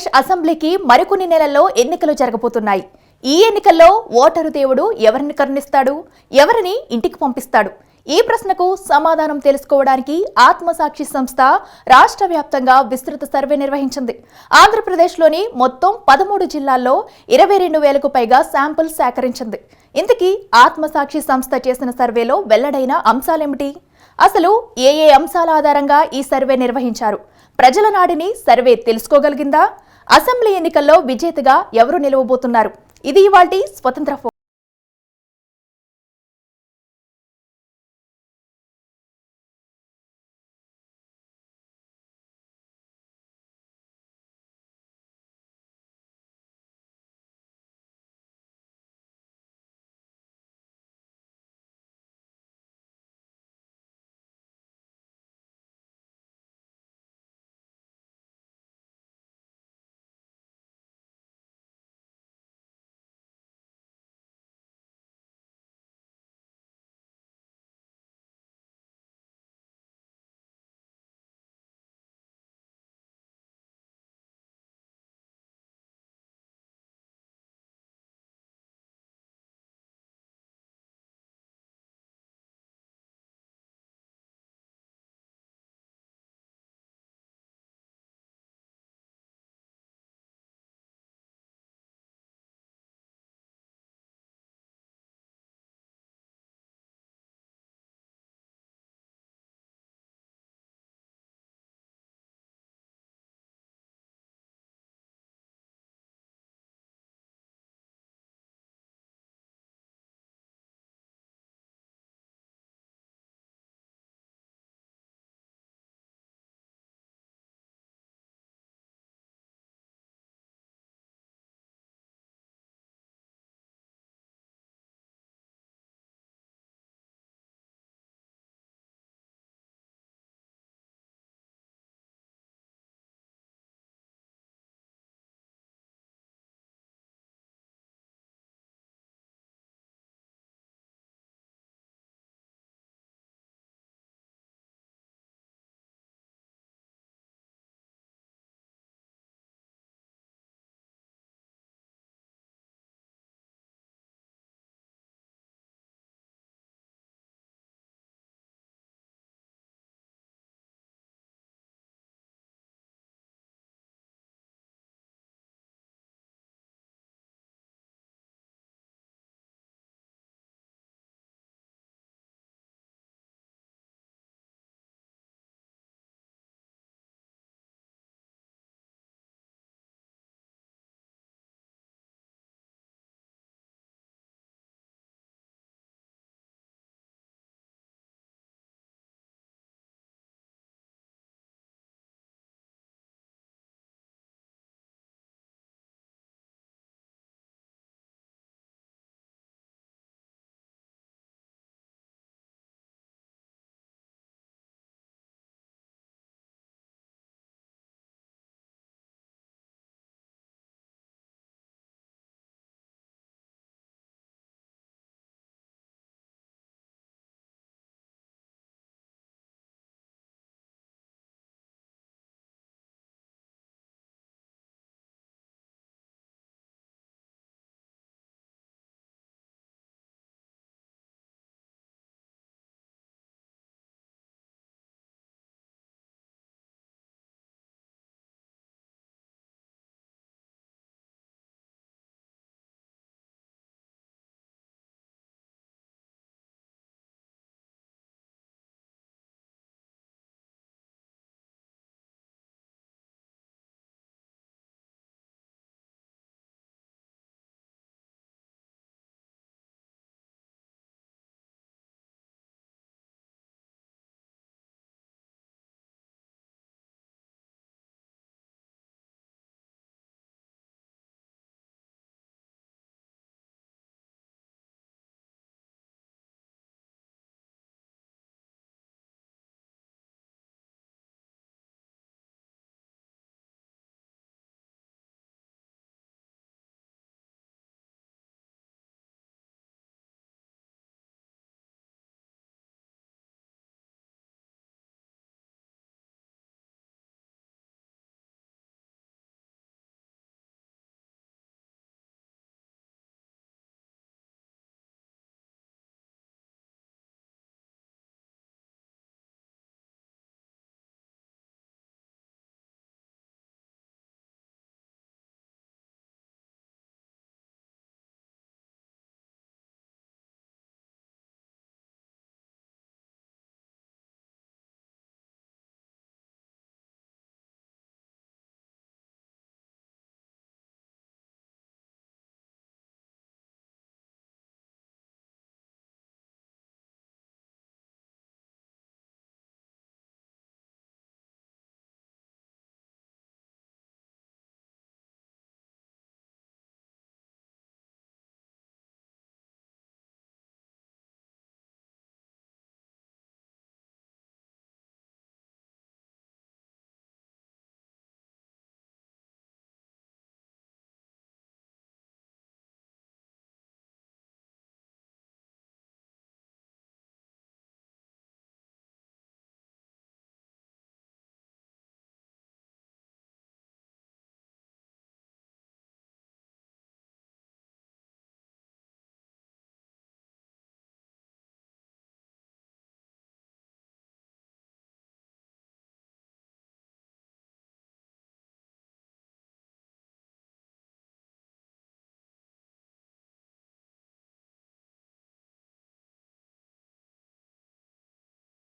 ఆంధ్రప్రదేశ్ అసెంబ్లీకి మరికొన్ని నెలల్లో ఎన్నికలు జరగబోతున్నాయి. ఈ ఎన్నికల్లో ఓటరు దేవుడు ఎవరిని కరుణిస్తాడు? ఎవరిని ఇంటికి పంపిస్తాడు? ఈ ప్రశ్నకు సమాధానం తెలుసుకోవడానికి ఆత్మసాక్షి సంస్థ రాష్ట్ర వ్యాప్తంగా విస్తృత సర్వే నిర్వహించింది. ఆంధ్రప్రదేశ్లోని మొత్తం పదమూడు జిల్లాల్లో ఇరవై రెండు వేలకు పైగా శాంపుల్ సేకరించింది. ఇంతకీ ఆత్మసాక్షి సంస్థ చేసిన సర్వేలో వెల్లడైన అంశాలేమిటి? అసలు ఏ ఏ అంశాల ఆధారంగా ఈ సర్వే నిర్వహించారు? ప్రజల నాడిని సర్వే తెలుసుకోగలిగిందా? అసెంబ్లీ ఎన్నికల్లో విజేతగా ఎవరు నిలవబోతున్నారు? ఇది ఇవాళ స్వతంత్ర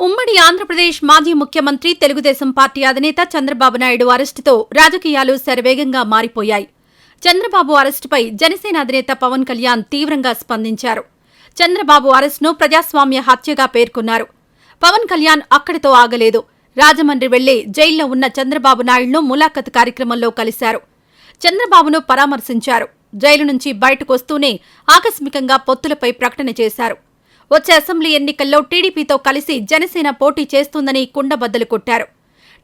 ఉమ్మడి ఆంధ్రప్రదేశ్ మాజీ ముఖ్యమంత్రి తెలుగుదేశం పార్టీ అధినేత చంద్రబాబు నాయుడు అరెస్టుతో రాజకీయాలు శరవేగంగా మారిపోయాయి. చంద్రబాబు అరెస్టుపై జనసేన అధినేత పవన్ కళ్యాణ్ తీవ్రంగా స్పందించారు. చంద్రబాబు అరెస్టును ప్రజాస్వామ్య హత్యగా పేర్కొన్నారు. పవన్ కళ్యాణ్ అక్కడితో ఆగలేదు. రాజమండ్రి వెళ్ళి జైల్లో ఉన్న చంద్రబాబు నాయుడును ములాఖత్ కార్యక్రమంలో కలిశారు. చంద్రబాబును పరామర్శించారు. జైలు నుంచి బయటకొస్తూనే ఆకస్మికంగా పొత్తులపై ప్రకటన చేశారు. వచ్చే అసెంబ్లీ ఎన్నికల్లో టీడీపీతో కలిసి జనసేన పోటీ చేస్తుందని కుండబద్దలు కొట్టారు.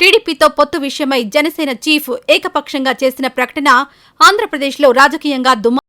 టీడీపీతో పొత్తు విషయమై జనసేన చీఫ్ ఏకపక్షంగా చేసిన ప్రకటన ఆంధ్రప్రదేశ్లో రాజకీయంగా దుమ్మ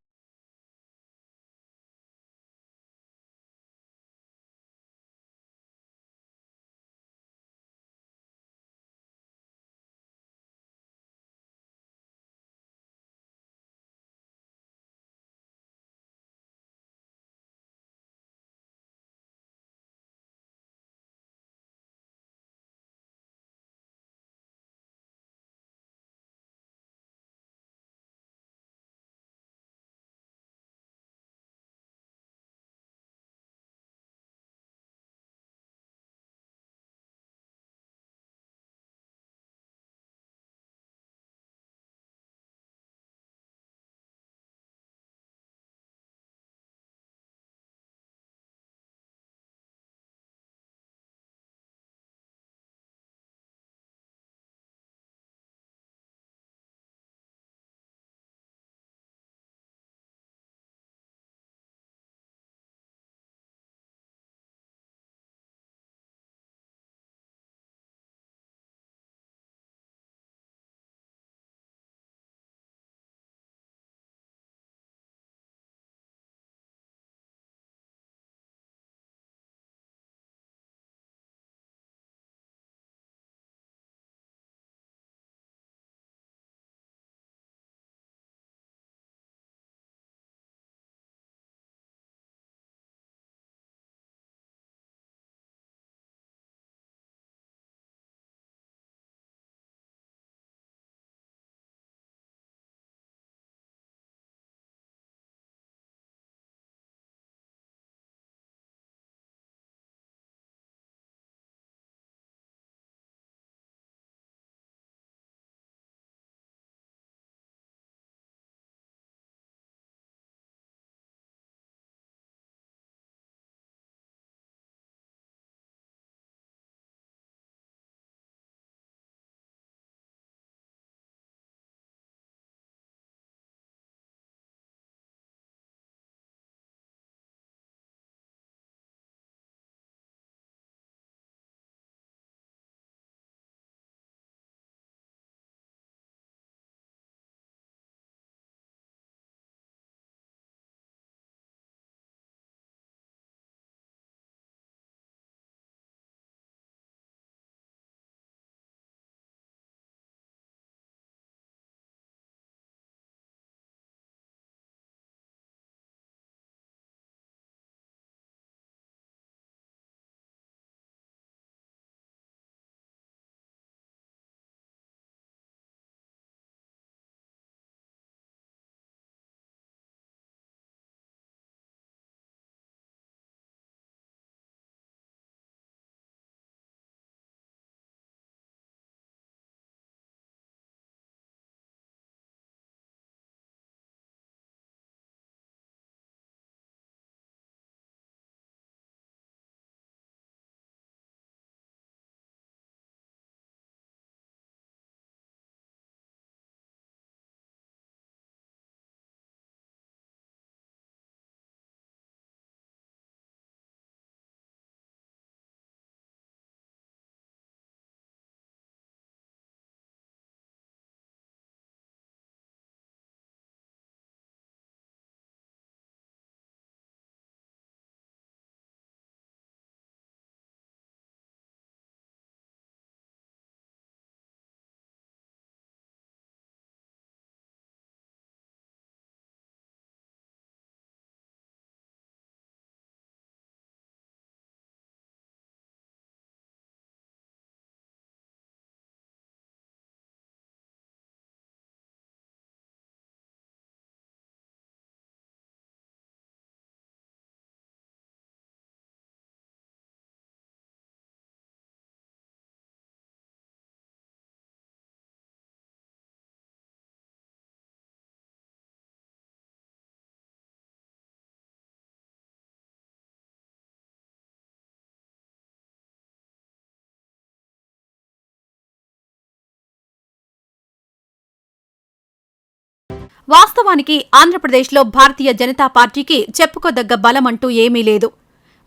వాస్తవానికి ఆంధ్రప్రదేశ్లో భారతీయ జనతా పార్టీకి చెప్పుకోదగ్గ బలం అంటూ ఏమీ లేదు.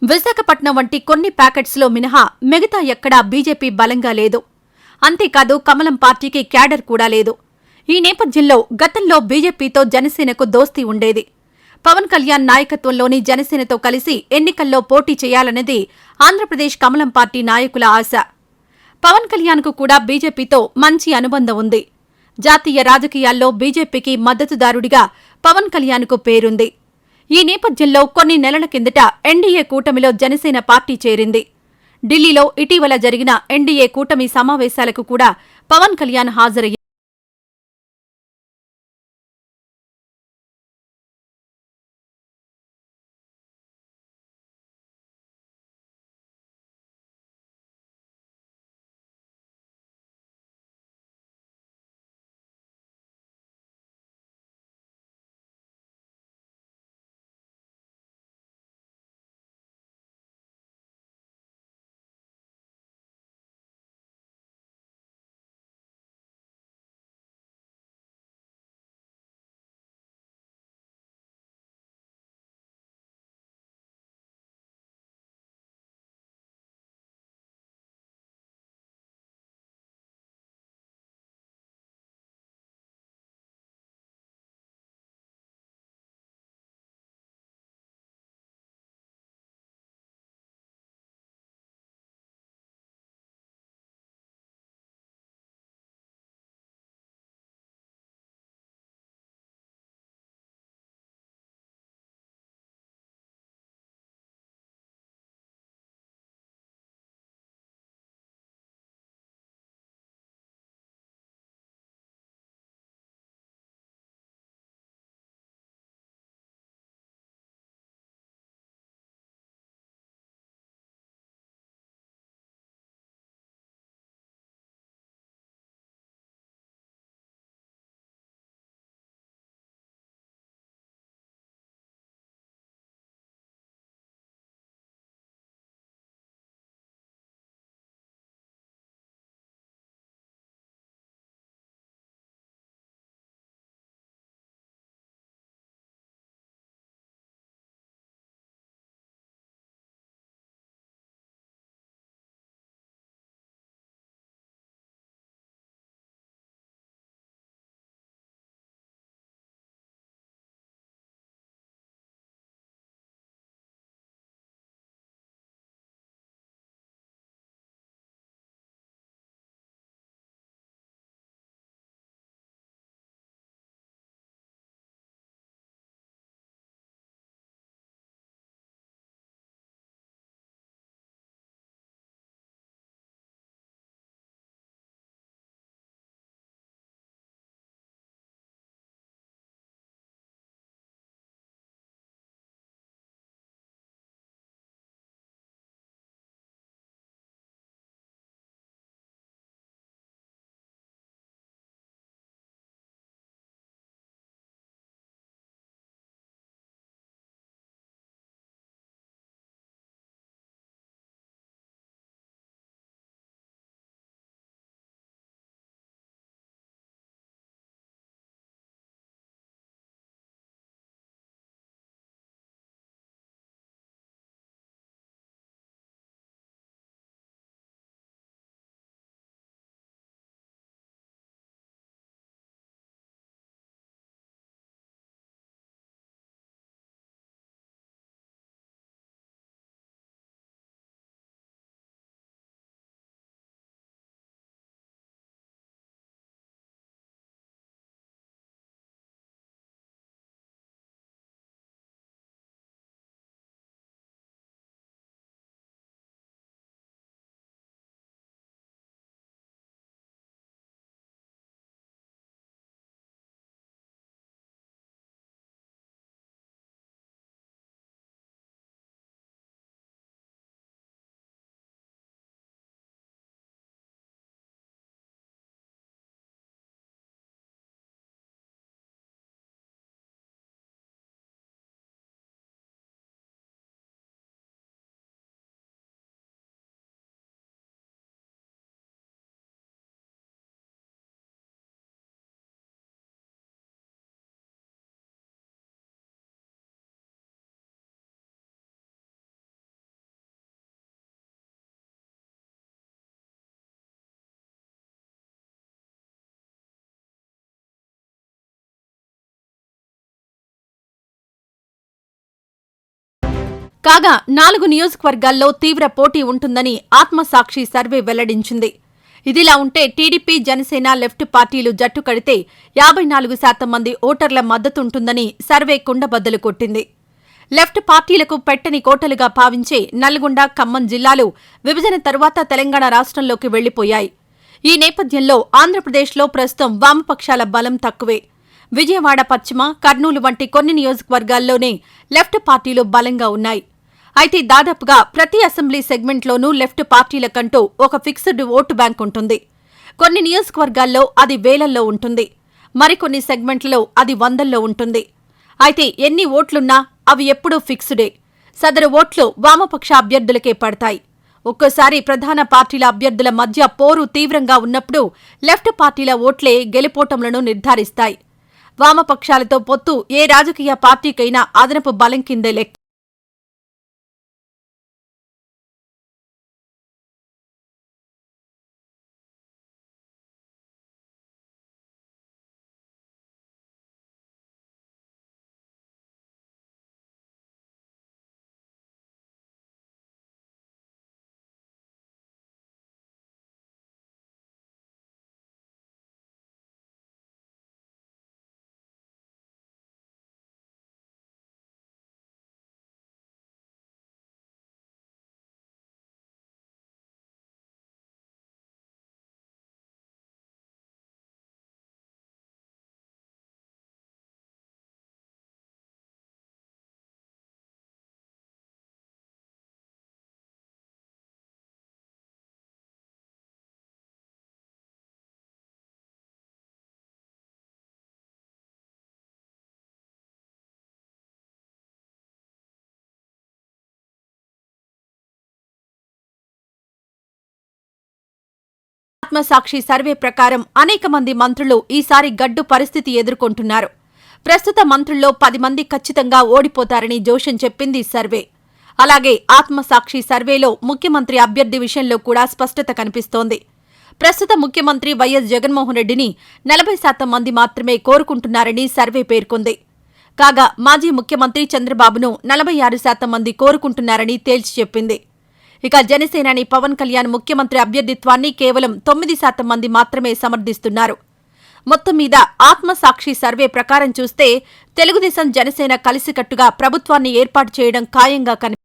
విశాఖపట్నం వంటి కొన్ని ప్యాకెట్స్లో మినహా మిగతా ఎక్కడా బీజేపీ బలంగా లేదు. అంతేకాదు కమలం పార్టీకి క్యాడర్ కూడా లేదు. ఈ నేపథ్యంలో గతంలో బీజేపీతో జనసేనకు దోస్తీ ఉండేది. పవన్ కళ్యాణ్ నాయకత్వంలోని జనసేనతో కలిసి ఎన్నికల్లో పోటీ చేయాలన్నది ఆంధ్రప్రదేశ్ కమలం పార్టీ నాయకుల ఆశ. పవన్ కళ్యాణ్కు కూడా బీజేపీతో మంచి అనుబంధం ఉంది. జాతీయ రాజకీయాల్లో బీజేపీకి మద్దతుదారుడిగా పవన్ కళ్యాణ్కు పేరుంది. ఈ నేపథ్యంలో కొన్ని నెలల కిందట ఎన్డీఏ కూటమిలో జనసేన పార్టీ చేరింది. ఢిల్లీలో ఇటీవల జరిగిన ఎన్డీఏ కూటమి సమావేశాలకు కూడా పవన్ కళ్యాణ్ హాజరయ్యారు. కాగా నాలుగు నియోజకవర్గాల్లో తీవ్ర పోటీ ఉంటుందని ఆత్మసాక్షి సర్వే వెల్లడించింది. ఇదిలా ఉంటే టీడీపీ జనసేన లెఫ్ట్ పార్టీలు జట్టు కడితే యాభై నాలుగు శాతం మంది ఓటర్ల మద్దతుంటుందని సర్వే కుండబద్దలు కొట్టింది. లెఫ్ట్ పార్టీలకు పెట్టని కోటలుగా భావించే నల్గొండ ఖమ్మం జిల్లాలు విభజన తరువాత తెలంగాణ రాష్ట్రంలోకి వెళ్ళిపోయాయి ఈ నేపథ్యంలో ఆంధ్రప్రదేశ్లో ప్రస్తుతం వామపక్షాల బలం తక్కువే. విజయవాడ పశ్చిమ కర్నూలు వంటి కొన్ని నియోజకవర్గాల్లోనే లెఫ్ట్ పార్టీలు బలంగా ఉన్నాయి. అయితే దాదాపుగా ప్రతి అసెంబ్లీ సెగ్మెంట్లోనూ లెఫ్ట్ పార్టీలకంటూ ఒక ఫిక్స్డ్ ఓటు బ్యాంక్ ఉంటుంది. కొన్ని నియోజకవర్గాల్లో అది వేలల్లో ఉంటుంది. మరికొన్ని సెగ్మెంట్లలో అది వందల్లో ఉంటుంది. అయితే ఎన్ని ఓట్లున్నా అవి ఎప్పుడూ ఫిక్స్డే. సదరు ఓట్లు వామపక్ష అభ్యర్థులకే పడతాయి. ఒక్కోసారి ప్రధాన పార్టీల అభ్యర్థుల మధ్య పోరు తీవ్రంగా ఉన్నప్పుడు లెఫ్ట్ పార్టీల ఓట్లే గెలుపోటములను నిర్ధారిస్తాయి. వామపక్షాలతో పొత్తు ఏ రాజకీయ పార్టీకైనా అదనపు బలం కిందే లెక్క ఆత్మసాక్షి సర్వే ప్రకారం అనేక మంది మంత్రులు ఈసారి గడ్డు పరిస్థితి ఎదుర్కొంటున్నారు. ప్రస్తుత మంత్రుల్లో పది మంది ఖచ్చితంగా ఓడిపోతారని జోషన్ చెప్పింది సర్వే. అలాగే ఆత్మసాక్షి సర్వేలో ముఖ్యమంత్రి అభ్యర్థి విషయంలో కూడా స్పష్టత కనిపిస్తోంది. ప్రస్తుత ముఖ్యమంత్రి వైఎస్ జగన్మోహన్ రెడ్డిని నలభై శాతం మంది మాత్రమే కోరుకుంటున్నారని సర్వే పేర్కొంది. కాగా మాజీ ముఖ్యమంత్రి చంద్రబాబును నలభై ఆరు శాతం మంది కోరుకుంటున్నారని తేల్చి చెప్పింది. ఇక జనసేనాని పవన్ కళ్యాణ్ ముఖ్యమంత్రి అభ్యర్థిత్వాన్ని కేవలం తొమ్మిది శాతం మంది మాత్రమే సమర్థిస్తున్నారు. మొత్తం మీద ఆత్మసాక్షి సర్వే ప్రకారం చూస్తే తెలుగుదేశం జనసేన కలిసికట్టుగా ప్రభుత్వాన్ని ఏర్పాటు చేయడం ఖాయంగా కనిపి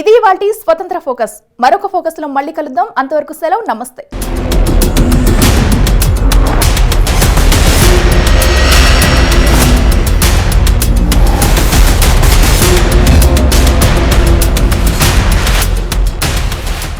ఇది వాటి స్వతంత్ర ఫోకస్. మరొక ఫోకస్లో మళ్ళీ కలుద్దాం. అంతవరకు సెలవు. నమస్తే.